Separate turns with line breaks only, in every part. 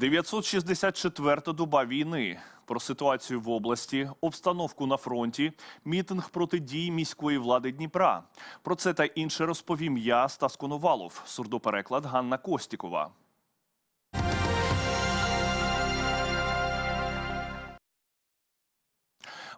964-та доба війни. Про ситуацію в області, обстановку на фронті, мітинг проти дій міської влади Дніпра. Про це та інше розповім я, Стас Коновалов, сурдопереклад Ганна Костікова.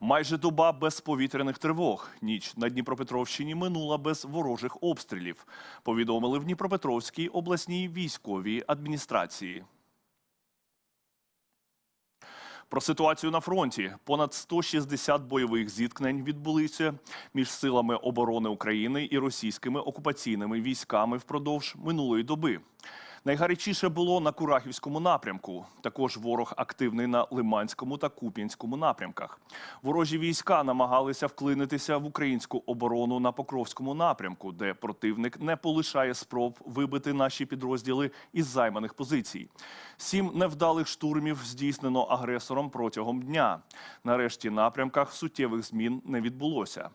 Майже доба без повітряних тривог. Ніч на Дніпропетровщині минула без ворожих обстрілів. Повідомили в Дніпропетровській обласній військовій адміністрації. Про ситуацію на фронті понад 160 бойових зіткнень відбулися між силами оборони України і російськими окупаційними військами впродовж минулої доби. Найгарячіше було на Курахівському напрямку. Також ворог активний на Лиманському та Куп'янському напрямках. Ворожі війська намагалися вклинитися в українську оборону на Покровському напрямку, де противник не полишає спроб вибити наші підрозділи із займаних позицій. Сім невдалих штурмів здійснено агресором протягом дня. На решті напрямках суттєвих змін не відбулося.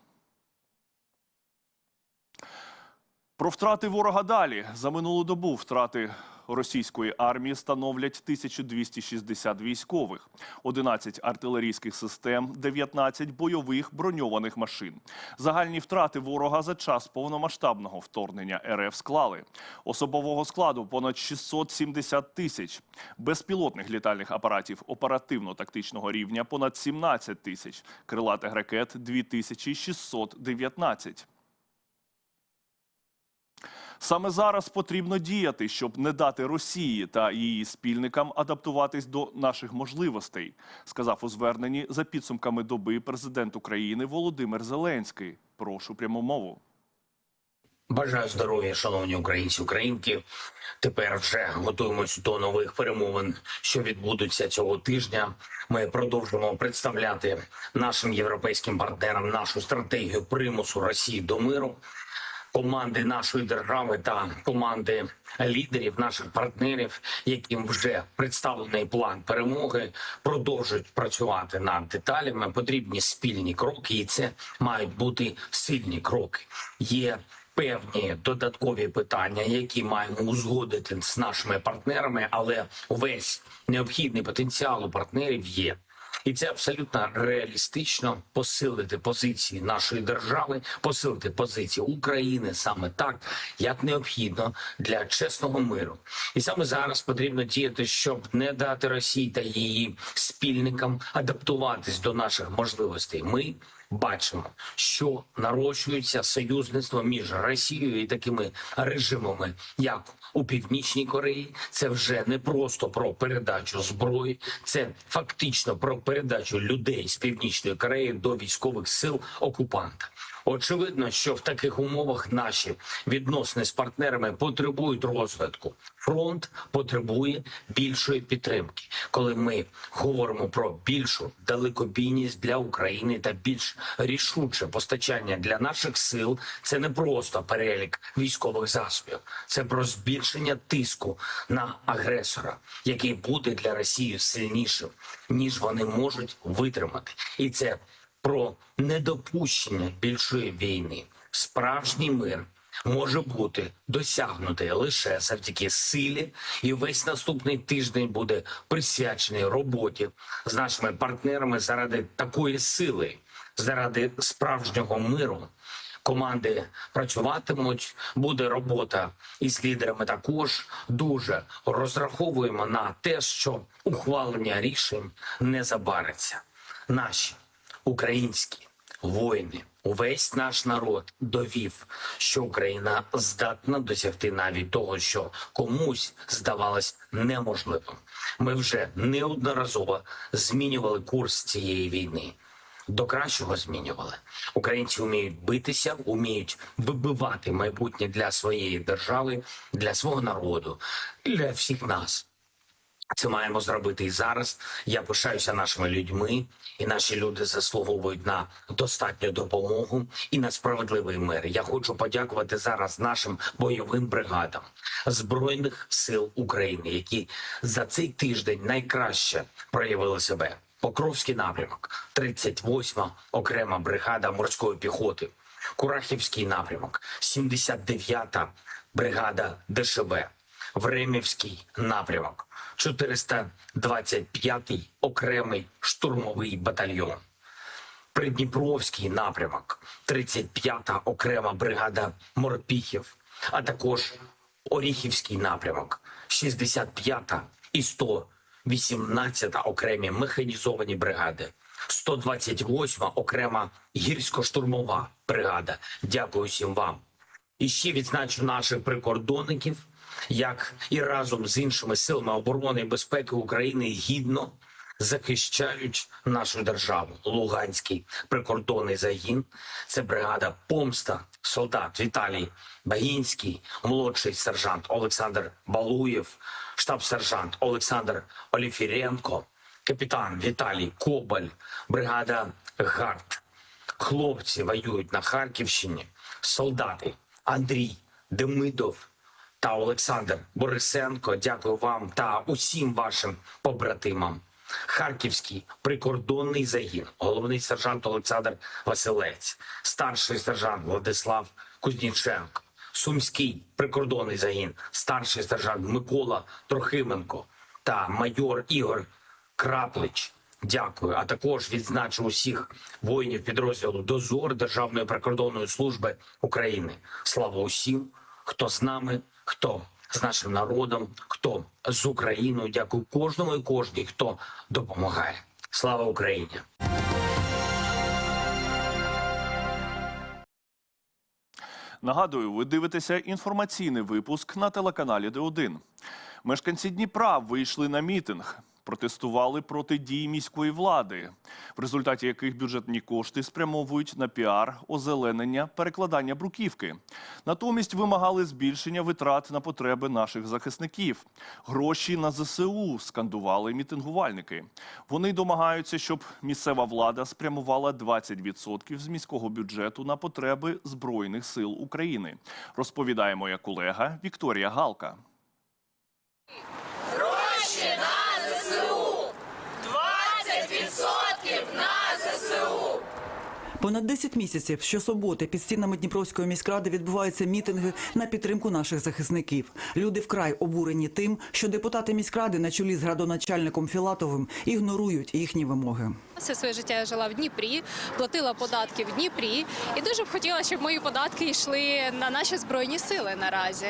Про втрати ворога далі за минулу добу втрати російської армії становлять 1260 військових, 11 артилерійських систем, 19 бойових броньованих машин. Загальні втрати ворога за час повномасштабного вторгнення РФ склали особового складу понад 670 тисяч, безпілотних літальних апаратів оперативно-тактичного рівня понад 17 тисяч, крилатих ракет 2619. Саме зараз потрібно діяти, щоб не дати Росії та її спільникам адаптуватись до наших можливостей, сказав у зверненні за підсумками доби президент України Володимир Зеленський. Прошу пряму мову.
Бажаю здоров'я, шановні українці, українки. Тепер вже готуємось до нових перемовин, що відбудуться цього тижня. Ми продовжимо представляти нашим європейським партнерам нашу стратегію примусу Росії до миру. Команди нашої держави та команди лідерів, наших партнерів, яким вже представлений план перемоги, продовжують працювати над деталями. Потрібні спільні кроки, і це мають бути сильні кроки. Є певні додаткові питання, які маємо узгодити з нашими партнерами, але весь необхідний потенціал у партнерів є. І це абсолютно реалістично посилити позиції нашої держави, посилити позиції України саме так, як необхідно для чесного миру. І саме зараз потрібно діяти, щоб не дати Росії та її спільникам адаптуватись до наших можливостей. Ми бачимо, що нарощується союзництво між Росією і такими режимами, як у Північній Кореї. Це вже не просто про передачу зброї, це фактично про передачу людей з Північної Кореї до військових сил окупанта. Очевидно, що в таких умовах наші відносини з партнерами потребують розвитку. Фронт потребує більшої підтримки. Коли ми говоримо про більшу далекобійність для України та більш рішуче постачання для наших сил, це не просто перелік військових засобів, це про збільшення тиску на агресора, який буде для Росії сильнішим, ніж вони можуть витримати, і це про недопущення більшої війни. Справжній мир може бути досягнутий лише завдяки силі, і весь наступний тиждень буде присвячений роботі з нашими партнерами заради такої сили, заради справжнього миру. Команди працюватимуть, буде робота із лідерами. Також дуже розраховуємо на те, що ухвалення рішень не забариться. Наші українські воїни, увесь наш народ довів, що Україна здатна досягти навіть того, що комусь здавалось неможливим. Ми вже неодноразово змінювали курс цієї війни. До кращого змінювали. Українці вміють битися, вміють вибивати майбутнє для своєї держави, для свого народу, для всіх нас. Це маємо зробити і зараз. Я пишаюся нашими людьми, і наші люди заслуговують на достатню допомогу і на справедливий мир. Я хочу подякувати зараз нашим бойовим бригадам збройних сил України, які за цей тиждень найкраще проявили себе. Покровський напрямок, 38-ма окрема бригада морської піхоти, Курахівський напрямок, 79-та бригада ДШВ. Времівський напрямок, 425-й окремий штурмовий батальйон. Придніпровський напрямок, 35-та окрема бригада морпіхів, а також Оріхівський напрямок, 65-та і 118-та окремі механізовані бригади, 128-та окрема гірсько-штурмова бригада. Дякую всім вам. І ще відзначу наших прикордонників, як і разом з іншими силами оборони і безпеки України гідно захищають нашу державу. Луганський прикордонний загін. Це бригада помста, солдат Віталій Багінський, молодший сержант Олександр Балуєв, штаб-сержант Олександр Оліфіренко, капітан Віталій Кобаль, бригада Гард. Хлопці воюють на Харківщині. Солдати Андрій Демидов та Олександр Борисенко. Дякую вам та усім вашим побратимам. Харківський прикордонний загін, головний сержант Олександр Василець, старший сержант Владислав Кузніченко, Сумський прикордонний загін, старший сержант Микола Трохименко та майор Ігор Краплич. Дякую. А також відзначу усіх воїнів підрозділу Дозор Державної прикордонної служби України. Слава усім, хто з нами, хто з нашим народом, хто з Україною. Дякую кожному і кожній, хто допомагає. Слава Україні!
Нагадую, ви дивитеся інформаційний випуск на телеканалі Д1. Мешканці Дніпра вийшли на мітинг. Протестували проти дій міської влади, в результаті яких бюджетні кошти спрямовують на піар, озеленення, перекладання бруківки. Натомість вимагали збільшення витрат на потреби наших захисників. Гроші на ЗСУ скандували мітингувальники. Вони домагаються, щоб місцева влада спрямувала 20% з міського бюджету на потреби Збройних сил України. Розповідає моя колега Вікторія Галка.
Гроші на ЗСУ! 20% на ЗСУ!
Понад 10 місяців щосуботи під стінами Дніпровської міськради відбуваються мітинги на підтримку наших захисників. Люди вкрай обурені тим, що депутати міськради на чолі з градоначальником Філатовим ігнорують їхні вимоги.
Все своє життя я жила в Дніпрі, платила податки в Дніпрі, і дуже б хотіла, щоб мої податки йшли на наші збройні сили наразі.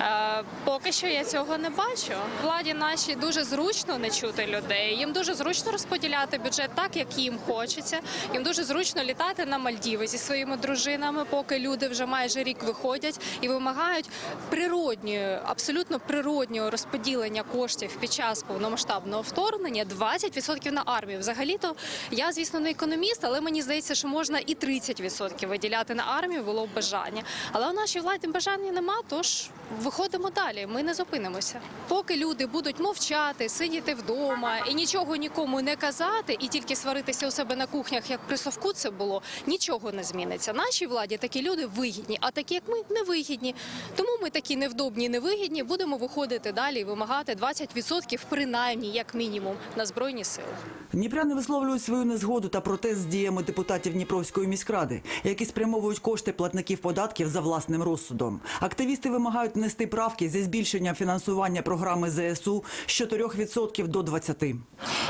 Е, поки що я цього не бачу. Владі нашій дуже зручно не чути людей. Їм дуже зручно розподіляти бюджет так, як їм хочеться. Їм дуже зручно літати на Мальдіви зі своїми дружинами, поки люди вже майже рік виходять і вимагають природньої, абсолютно природнього розподілення коштів під час повномасштабного вторгнення 20% на армію. Взагалі-то я, звісно, не економіст, але мені здається, що можна і 30% виділяти на армію було б бажання. Але у нашій владі бажання нема, тож виходимо далі. Ми не зупинимося. Поки люди будуть мовчати, сидіти вдома і нічого нікому не казати, і тільки сваритися у себе на кухнях, як при совку це було, нічого не зміниться. Нашій владі такі люди вигідні, а такі, як ми, невигідні. Тому ми такі невдобні, невигідні, будемо виходити далі і вимагати 20% принаймні, як мінімум, на збройні сили.
Дніпряни висловлюють свою незгоду та протест з діями депутатів Дніпровської міськради, які спрямовують кошти платників податків за власним розсудом. Активісти вимагають внести правки зі збільшенням фінансування програми ЗСУ з 4% до 20%.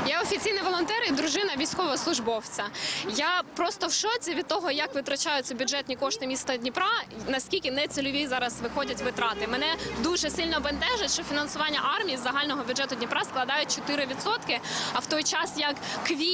Я офіційний волонтер і дружина військовослужбовця. Я просто в шоці від того, як витрачаються бюджетні кошти міста Дніпра, наскільки нецільові зараз виходять витрати. Мене дуже сильно бентежить, що фінансування армії з загального бюджету Дніпра складає 4%, А в той час як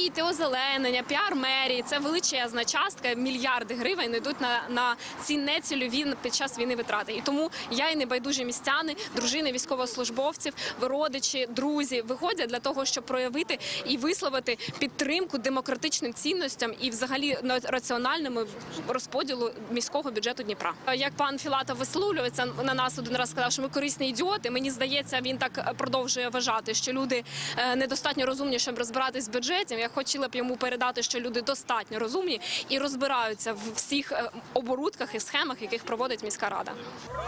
квіти, озеленення, піар мерії це величезна частка, мільярди гривень йдуть на, на ці нецільові під час війни витрати. І тому я і небайдужі містяни, дружини військовослужбовців, родичі, друзі виходять для того, щоб проявити і висловити підтримку демократичним цінностям і, взагалі, на- раціональному розподілу міського бюджету Дніпра. Як пан Філатов висловлюється на нас один раз сказав, що ми корисні ідіоти. Мені здається, він так продовжує вважати, що люди е, недостатньо розумні, щоб розбиратись з бюджетом. Хотіла б йому передати, що люди достатньо розумні і розбираються в всіх е, оборудках і схемах, яких проводить міська рада.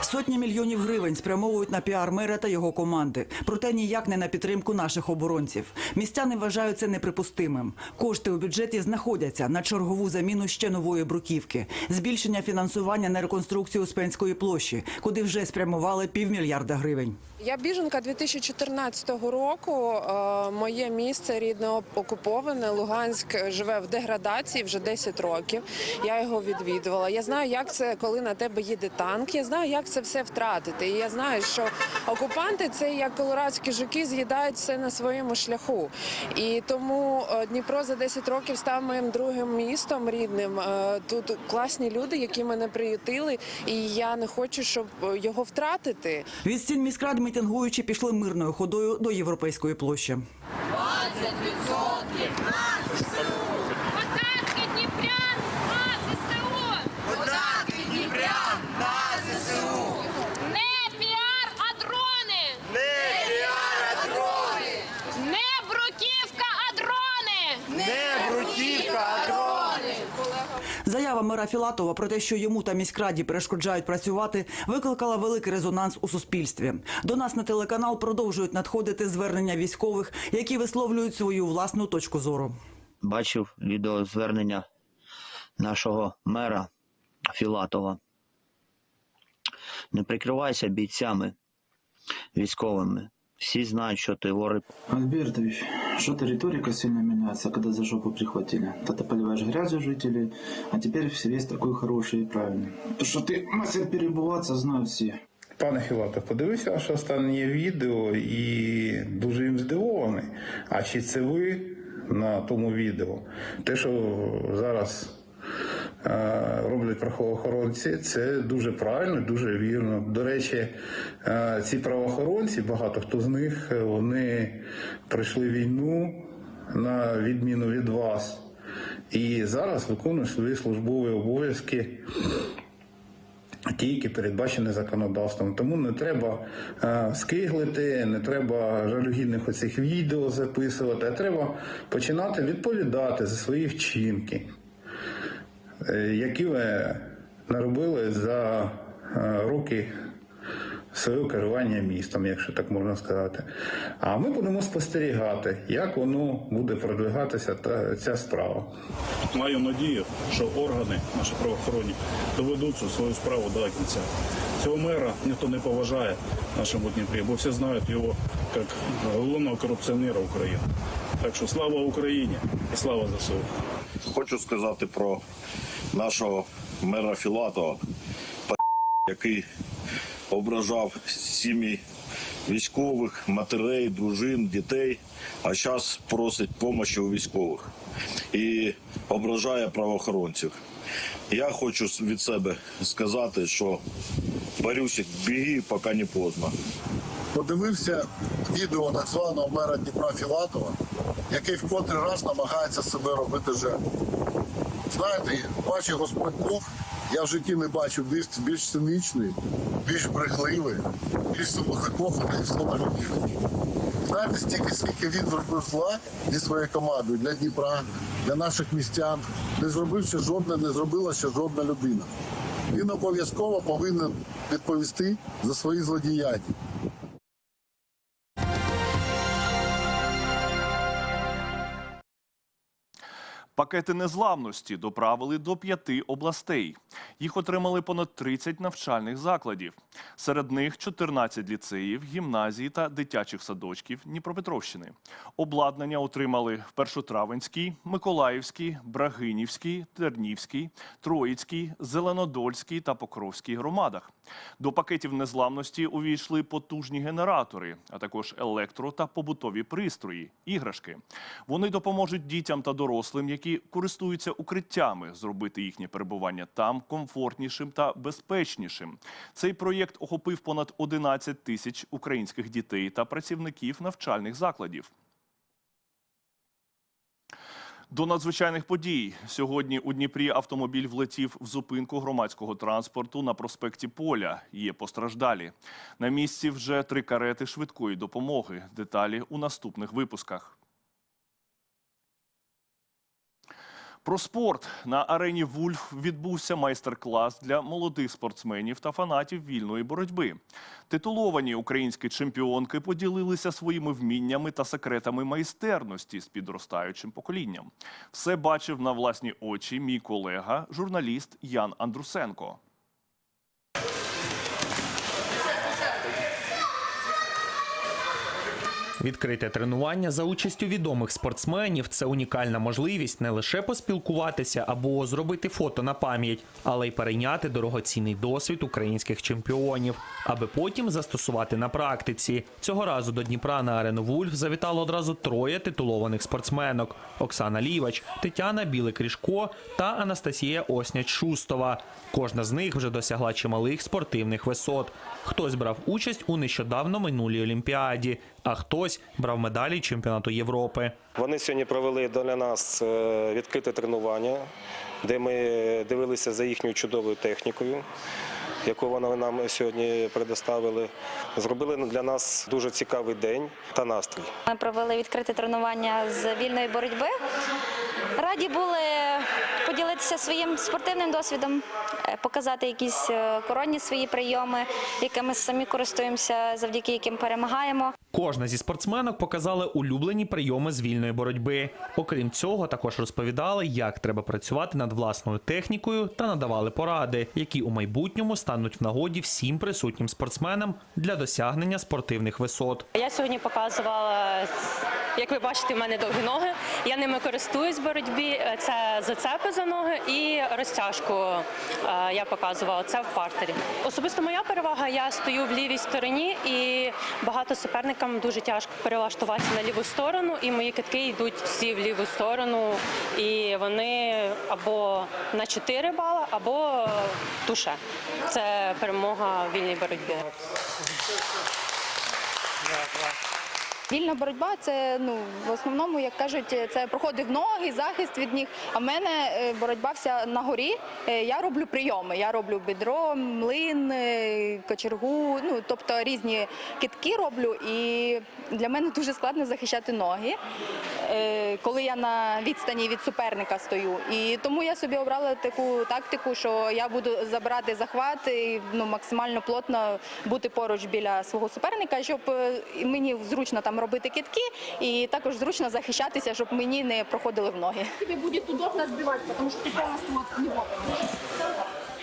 Сотні мільйонів гривень спрямовують на піар мера та його команди, проте ніяк не на підтримку наших оборонців. Містяни вважають це неприпустимим. Кошти у бюджеті знаходяться на чергову заміну ще нової бруківки, збільшення фінансування на реконструкцію Успенської площі, куди вже спрямували півмільярда гривень.
Я біженка 2014 року. Е, Моє місце рідне окуповане. Луганськ живе в деградації вже 10 років. Я його відвідувала. Я знаю, як це, коли на тебе їде танк. Я знаю, як це все втратити. І я знаю, що окупанти це як колорадські жуки з'їдають все на своєму шляху. І тому е, Дніпро за 10 років став моїм другим містом рідним. Е, Тут класні люди, які мене приютили, і я не хочу, щоб його втратити.
Від стін міськрад мітингуючі пішли мирною ходою до європейської площі. 20% Філатова про те, що йому та міськраді перешкоджають працювати, викликала великий резонанс у суспільстві. До нас на телеканал продовжують надходити звернення військових, які висловлюють свою власну точку зору.
бачив відеозвернення нашого мера Філатова. Не прикривайся бійцями військовими. Всі знають, що ти ворог
Альбертович, что-то риторика сильно меняется, когда за жопу прихватили. То ты поливаешь грязью жителей, а теперь все весь такой хороший и правильный. То, что ты мастер перебываться, знают все.
Пане Філатов, подивився ваше останнє відео і дуже їм здивований. А чи це ви на тому відео? Те, що зараз е, роблять правоохоронці, це дуже правильно, дуже вірно. До речі, е, ці правоохоронці, багато хто з них, е, вони пройшли війну на відміну від вас. І зараз виконують свої службові обов'язки ті, які передбачені законодавством. Тому не треба е, скиглити, не треба жалюгідних оцих відео записувати, а треба починати відповідати за свої вчинки, е, які ви наробили за е, роки свого керування містом, якщо так можна сказати. А ми будемо спостерігати, як воно буде продвигатися та ця справа.
Маю надію, що органи наші правоохоронні доведуть цю свою справу до кінця. Цього мера ніхто не поважає в нашому Дніпрі, бо всі знають його як головного корупціонера України. Так що слава Україні і слава ЗСУ.
Хочу сказати про нашого мера Філатова, який ображав сім'ї військових, матерей, дружин, дітей, а зараз просить допомоги у військових і ображає правоохоронців. Я хочу від себе сказати, що Борюсик, біги, поки не поздно.
подивився відео так званого мера Дніпра Філатова, який в котрий раз намагається себе робити жертву. Знаєте, бачу Господь Бог, я в житті не бачу більш, більш циничний, більш брехливий, більш самозакоханий слаболюбivий. Знаєте, стільки, скільки він зробив зла зі своєю командою для Дніпра, для наших містян, не зробив ще жодна, не зробила ще жодна людина. Він обов'язково повинен відповісти за свої злодіяння.
Пакети незламності доправили до п'яти областей. Їх отримали понад 30 навчальних закладів. Серед них 14 ліцеїв, гімназій та дитячих садочків Дніпропетровщини. Обладнання отримали в Першотравенській, Миколаївській, Брагинівській, Тернівській, Троїцькій, Зеленодольській та Покровській громадах. До пакетів незламності увійшли потужні генератори, а також електро та побутові пристрої, іграшки. Вони допоможуть дітям та дорослим, користуються укриттями, зробити їхнє перебування там комфортнішим та безпечнішим. Цей проєкт охопив понад 11 тисяч українських дітей та працівників навчальних закладів. До надзвичайних подій сьогодні у Дніпрі автомобіль влетів в зупинку громадського транспорту на проспекті Поля. Є постраждалі. На місці вже три карети швидкої допомоги. Деталі у наступних випусках. Про спорт на арені Вульф відбувся майстер-клас для молодих спортсменів та фанатів вільної боротьби. Титуловані українські чемпіонки поділилися своїми вміннями та секретами майстерності з підростаючим поколінням. Все бачив на власні очі мій колега, журналіст Ян Андрусенко.
Відкрите тренування за участю відомих спортсменів це унікальна можливість не лише поспілкуватися або зробити фото на пам'ять, але й перейняти дорогоцінний досвід українських чемпіонів, аби потім застосувати на практиці. Цього разу до Дніпра на арену Вульф завітало одразу троє титулованих спортсменок: Оксана Лівач, Тетяна Білик-Ріжко та Анастасія Осняч-Шустова. Кожна з них вже досягла чималих спортивних висот. Хтось брав участь у нещодавно минулій Олімпіаді, а хтось брав медалі чемпіонату Європи.
Вони сьогодні провели для нас е, відкрите тренування, де ми дивилися за їхньою чудовою технікою, яку вони нам сьогодні предоставили. Зробили для нас дуже цікавий день та настрій.
Ми провели відкрите тренування з вільної боротьби. Раді були поділитися своїм спортивним досвідом, е, показати якісь е, коронні свої прийоми, якими самі користуємося, завдяки яким перемагаємо.
Кожна зі спортсменок показали улюблені прийоми з вільної боротьби. Окрім цього, також розповідали, як треба працювати над власною технікою та надавали поради, які у майбутньому стануть в нагоді всім присутнім спортсменам для досягнення спортивних висот.
Я сьогодні показувала, як ви бачите, в мене довгі ноги. Я ними користуюсь в боротьбі. Це зацепи за ноги і розтяжку. е, Я показувала це в партері. Особисто моя перевага. Я стою в лівій стороні, і багато суперникам дуже тяжко перелаштуватися на ліву сторону. І мої китки йдуть всі в ліву сторону, і вони або на 4 бали, або туше. Це перемога в вільній боротьбі.
Вільна боротьба це ну в основному, як кажуть, це проходить ноги, захист від ніг. А в мене е, боротьба вся на горі. Е, Я роблю прийоми. Я роблю бедро, млин, е, кочергу, ну тобто різні китки роблю. І для мене дуже складно захищати ноги, коли я на відстані від суперника стою. І тому я собі обрала таку тактику, що я буду забирати захват і ну максимально плотно бути поруч біля свого суперника, щоб мені зручно там робити китки, і також зручно захищатися, щоб мені не проходили в ноги. Тобі буде удобно збивати, тому що ти повністю в нього.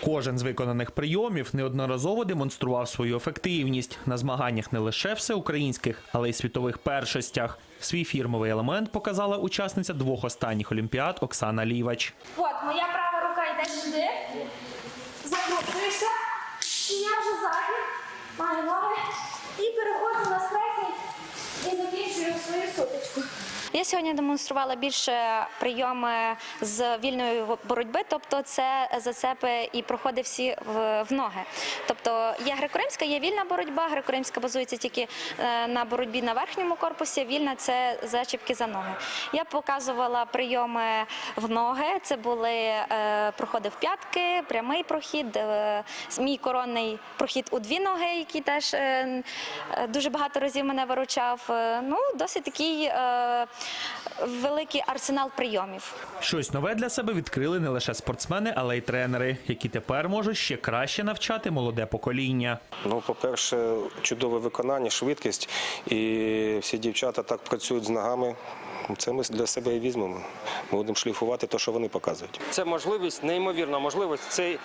Кожен з виконаних прийомів неодноразово демонстрував свою ефективність на змаганнях не лише всеукраїнських, але й світових першостях. Свій фірмовий елемент показала учасниця двох останніх олімпіад Оксана Лівач.
От моя права рука йде сюди, закручуєшся, і я вже ззаді маю ноги і переходжу на закінчую свою сутичку. Я сьогодні демонструвала більше прийоми з вільної боротьби, тобто це зацепи і проходи всі в, ноги. Тобто є греко-римська, є вільна боротьба. Греко-римська базується тільки е, на боротьбі на верхньому корпусі. Вільна це зачіпки за ноги. Я показувала прийоми в ноги. Це були е, проходи в п'ятки, прямий прохід, е, мій коронний прохід у дві ноги, який теж дуже багато разів мене виручав. Ну, досить такий великий арсенал прийомів.
Щось нове для себе відкрили не лише спортсмени, але й тренери, які тепер можуть ще краще навчати молоде покоління.
Ну, по-перше, чудове виконання, швидкість, і всі дівчата так працюють з ногами. Це ми для себе і візьмемо. Ми будемо шліфувати те, що вони показують. Це можливість, неймовірна можливість. Цей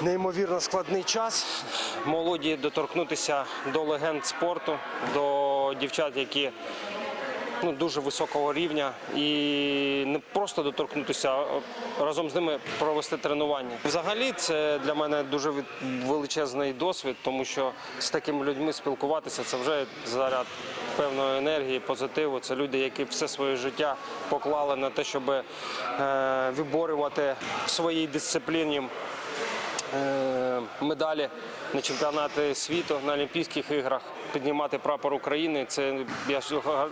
неймовірно складний час. Молоді доторкнутися до легенд спорту, до дівчат, які ну, дуже високого рівня, і не просто доторкнутися, а разом з ними провести тренування. Взагалі, це для мене дуже величезний досвід, тому що з такими людьми спілкуватися це вже заряд певної енергії, позитиву. Це люди, які все своє життя поклали на те, щоб е, виборювати в своїй дисципліні е, медалі на чемпіонати світу, на Олімпійських іграх, піднімати прапор України. Це я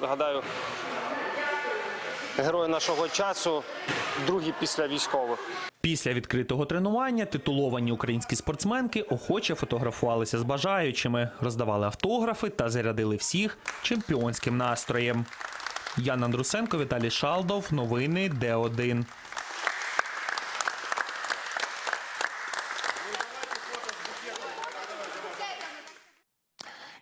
гадаю. Герої нашого часу, другі після військових.
Після відкритого тренування титуловані українські спортсменки охоче фотографувалися з бажаючими, роздавали автографи та зарядили всіх чемпіонським настроєм. Ян Андрусенко, Віталій Шалдов. Новини Д1.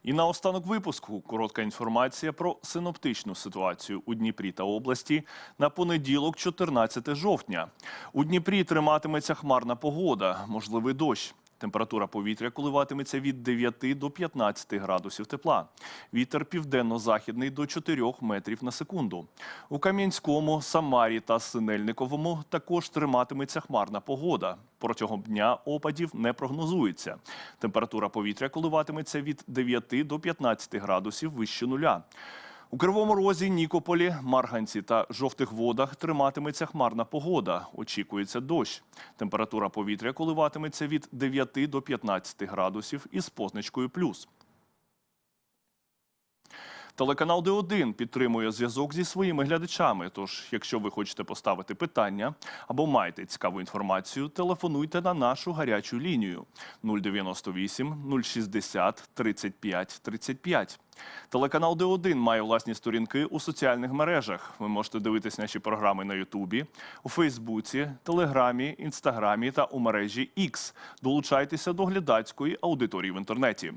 І на останок випуску коротка інформація про синоптичну ситуацію у Дніпрі та області на понеділок, 14 жовтня. У Дніпрі триматиметься хмарна погода, можливий дощ. Температура повітря коливатиметься від 9 до 15 градусів тепла. Вітер південно-західний до 4 метрів на секунду. У Кам'янському, Самарі та Синельниковому також триматиметься хмарна погода. Протягом дня опадів не прогнозується. Температура повітря коливатиметься від 9 до 15 градусів вище нуля. У Кривому Розі, Нікополі, Марганці та Жовтих Водах триматиметься хмарна погода. Очікується дощ. Температура повітря коливатиметься від 9 до 15 градусів із позначкою плюс. Телеканал Д1 підтримує зв'язок зі своїми глядачами. Тож, якщо ви хочете поставити питання або маєте цікаву інформацію, телефонуйте на нашу гарячу лінію 098 060 35 35. Телеканал Д1 має власні сторінки у соціальних мережах. Ви можете дивитися наші програми на Ютубі, у Фейсбуці, Телеграмі, Інстаграмі та у мережі X. Долучайтеся до глядацької аудиторії в інтернеті.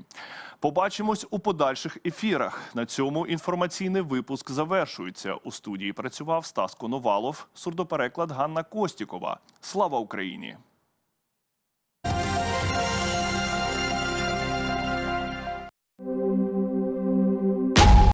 Побачимось у подальших ефірах. На цьому інформаційний випуск завершується. У студії працював Стас Коновалов, сурдопереклад Ганна Костікова. Слава Україні! Thank you.